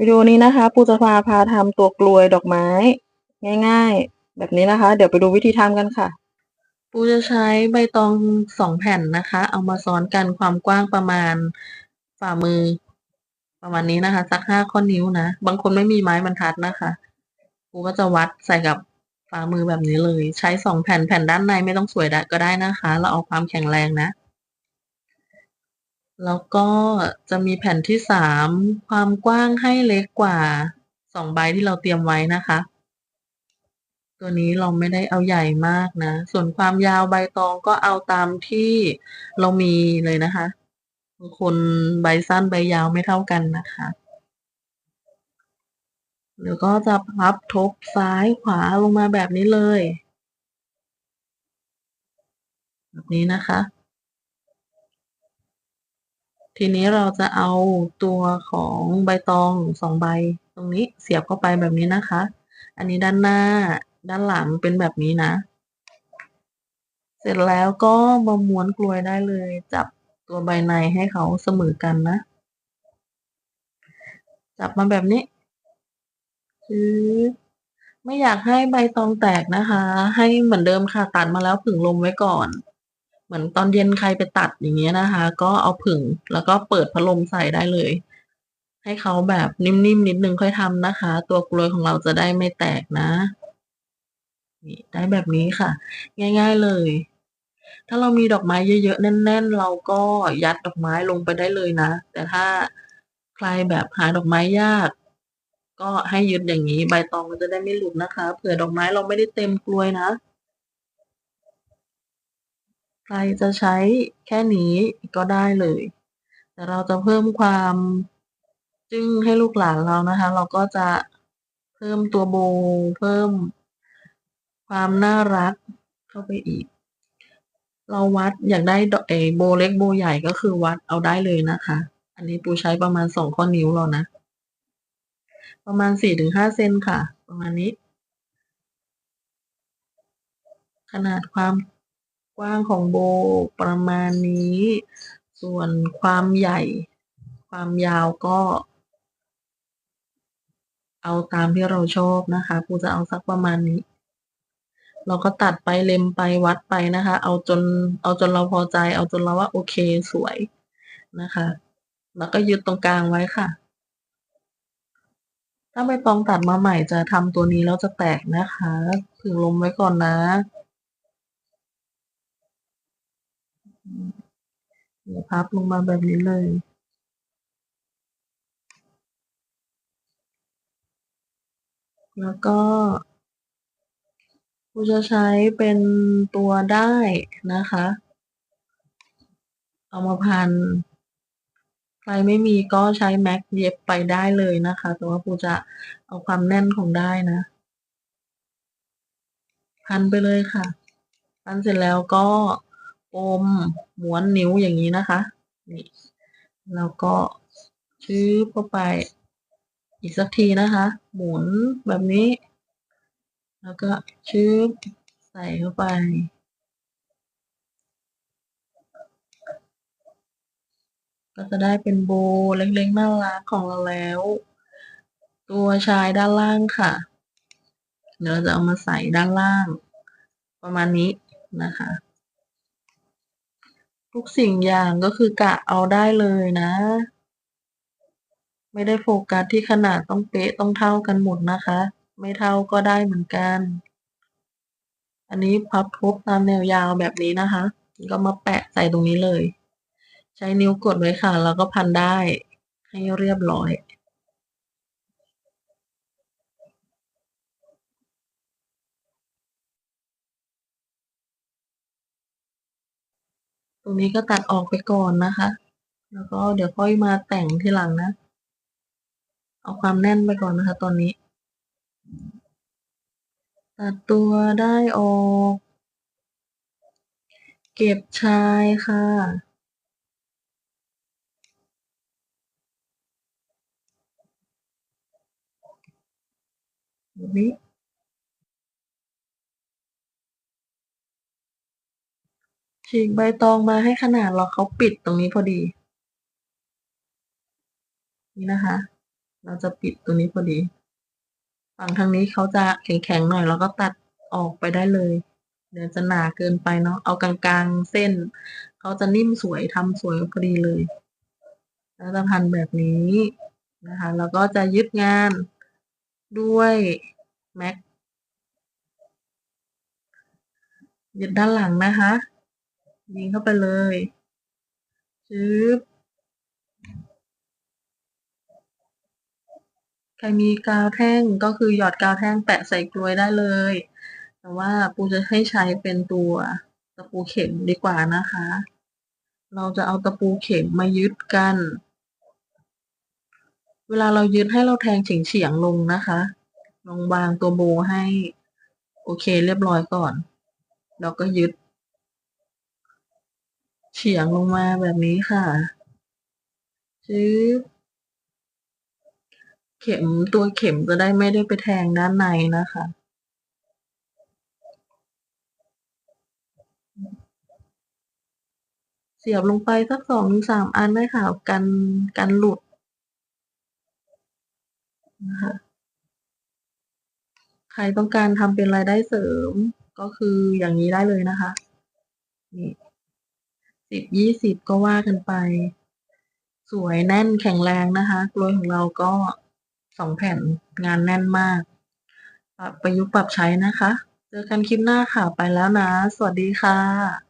วิดีโอนี้นะคะปูจะพาพาทำตัวกลวยดอกไม้ ง่ายๆ แบบนี้นะคะ เดี๋ยวไปดูวิธีทำกันค่ะ ปูจะใช้ใบตองสองแผ่นนะคะ เอามาซ้อนกันความกว้างประมาณฝ่ามือ ประมาณนี้นะคะ สักห้าข้อนิ้วนะ บางคนไม่มีไม้บรรทัดนะคะ ปูก็จะวัดใส่กับฝ่ามือแบบนี้เลย ใช้สองแผ่นแผ่นด้านในไม่ต้องสวยก็ได้นะคะ เราเอาความแข็งแรงนะ แล้วก็จะมีแผ่นที่สามความกว้างให้เล็กกว่าสองใบที่เราเตรียมไว้นะคะ ตัวนี้เราไม่ได้เอาใหญ่มากนะ ส่วนความยาวใบตองก็เอาตามที่เรามีเลยนะคะบางคนใบสั้นใบยาวไม่เท่ากันนะคะแล้วก็จะพับทบซ้ายขวาลงมาแบบนี้เลย แบบนี้นะคะ ทีนี้เราจะเอาตัวของใบตองสองใบ ตรงนี้เสียบเข้าไปแบบนี้นะคะ อันนี้ด้านหน้าด้านหลังเป็นแบบนี้นะ เสร็จแล้วก็มาม้วนกลวยได้เลย จับตัวใบในให้เขาเสมอกันนะ จับมาแบบนี้คือไม่อยากให้ใบตองแตกนะคะ ให้เหมือนเดิมค่ะตัดมาแล้วผึ่งลมไว้ก่อน เหมือนตอนเย็นใครไปตัดอย่างเงี้ยนะคะ ก็เอาผึ่งแล้วก็เปิดพัดลมใส่ได้เลย ให้เขาแบบนิ่มๆนิดนึงค่อยทำนะคะ ตัวกลวยของเราจะได้ไม่แตกนะนี่ได้แบบนี้ค่ะ ง่าย ๆเลย ถ้าเรามีดอกไม้เยอะๆแน่น ๆ เราก็ยัดดอกไม้ลงไปได้เลยนะ แต่ถ้าใครแบบหาดอกไม้ยาก ก็ให้ยึดอย่างนี้ ใบตองมันจะได้ไม่หลุดนะคะ เผื่อดอกไม้เราไม่ได้เต็มกลวยนะ ใครจะใช้แค่นี้ก็ได้เลย แต่เราจะเพิ่มความจึ้งให้ลูกหลานเรานะคะ เราก็จะเพิ่มตัวโบ เพิ่มความน่ารักเข้าไปอีก เราวัดอยากได้เอโบเล็กโบใหญ่ก็คือวัดเอาได้เลยนะคะ อันนี้ปูใช้ประมาณสองข้อนิ้วเรานะ ประมาณสี่ถึงห้าเซนค่ะ ประมาณนี้ ขนาดความ กว้างของโบประมาณนี้ ส่วนความใหญ่ ความยาวก็ เอาตามที่เราชอบนะคะปูจะเอาสักประมาณนี้ เราก็ตัดไปเล็มไปวัดไปนะคะ เอาจน เอาจนเราพอใจ เอาจนเราว่าโอเคสวยนะคะ แล้วก็ยึดตรงกลางไว้ค่ะ ถ้าใบตองตัดมาใหม่จะทำตัวนี้แล้วจะแตกนะคะผึ่งลมไว้ก่อนนะ เดี๋ยพับลงมาแบบนี้เลย แล้วก็กูจะใช้เป็นตัวได้นะคะ เอามาพัน ใครไม่มีก็ใช้แม็กเย็บไปได้เลยนะคะ แต่ว่าปูจะเอาความแน่นของได้นะ พันไปเลยค่ะ พันเสร็จแล้วก็ อมม้วนนิ้วอย่างนี้นะคะ นี่แล้วก็ชื้อเข้าไป อีกสักทีนะคะ หมุนแบบนี้ แล้วก็ชื้อใส่เข้าไป ก็จะได้เป็นโบเล็กๆน่ารักของเราแล้ว ตัวชายด้านล่างค่ะ เดี๋ยวเราจะเอามาใส่ด้านล่าง ประมาณนี้นะคะ ทุกสิ่งอย่างก็คือกะเอาได้เลยนะ ไม่ได้โฟกัสที่ขนาดต้องเป๊ะต้องเท่ากันหมดนะคะ ไม่เท่าก็ได้เหมือนกัน อันนี้พับทบตามแนวยาวแบบนี้นะคะ ก็มาแปะใส่ตรงนี้เลย ใช้นิ้วกดไว้ค่ะ แล้วก็พันได้ให้เรียบร้อย รงนี้ก็ตัดออกไปก่อนนะคะ แล้วก็เดี๋ยวค่อยมาแต่งทีหลังนะ เอาความแน่นไปก่อนนะคะ ตอนนี้ ตัดตัวได้ออก เก็บชายค่ะแบบนี้ ฉีกใบตองมาให้ขนาดเราเขาปิดตรงนี้พอดี นี่นะคะ เราจะปิดตัวนี้พอดี ฝั่งทางนี้เขาจะแข็งๆหน่อยเราก็ตัดออกไปได้เลย เดี๋ยวจะหนาเกินไปเนาะเอากลางๆเส้นเขาจะนิ่มสวยทำสวยพอดีเลย แล้วจะพันแบบนี้นะคะแล้วก็จะยึดงานด้วยแม็กยึดด้านหลังนะคะ ยิงเข้าไปเลยชึบใครมีกาวแท่งก็คือหยอดกาวแท่งแปะใส่กลวยได้เลย แต่ว่าปูจะให้ใช้เป็นตัวตะปูเข็มดีกว่านะคะ เราจะเอาตะปูเข็มมายึดกัน เวลาเรายึดให้เราแทงเฉียงเฉียงลงนะคะ ลงวางตัวโบให้ โอเคเรียบร้อยก่อนแล้วก็ยึด เฉียงลงมาแบบนี้ค่ะชึบเข็มตัวเข็มจะได้ไม่ได้ไปแทงด้านในนะคะเสียบลงไปสักสองถึงสามอันได้ค่ะกันกันหลุดนะคะใครต้องการทำเป็นรายได้เสริมก็คืออย่างนี้ได้เลยนะคะนี่ สิบยี่สิบก็ว่ากันไป สวยแน่นแข็งแรงนะคะกลวยของเราก็สองแผ่นงานแน่นมากปรับประยุกต์ปรับใช้นะคะ เจอกันคลิปหน้าค่ะ ไปแล้วนะ สวัสดีค่ะ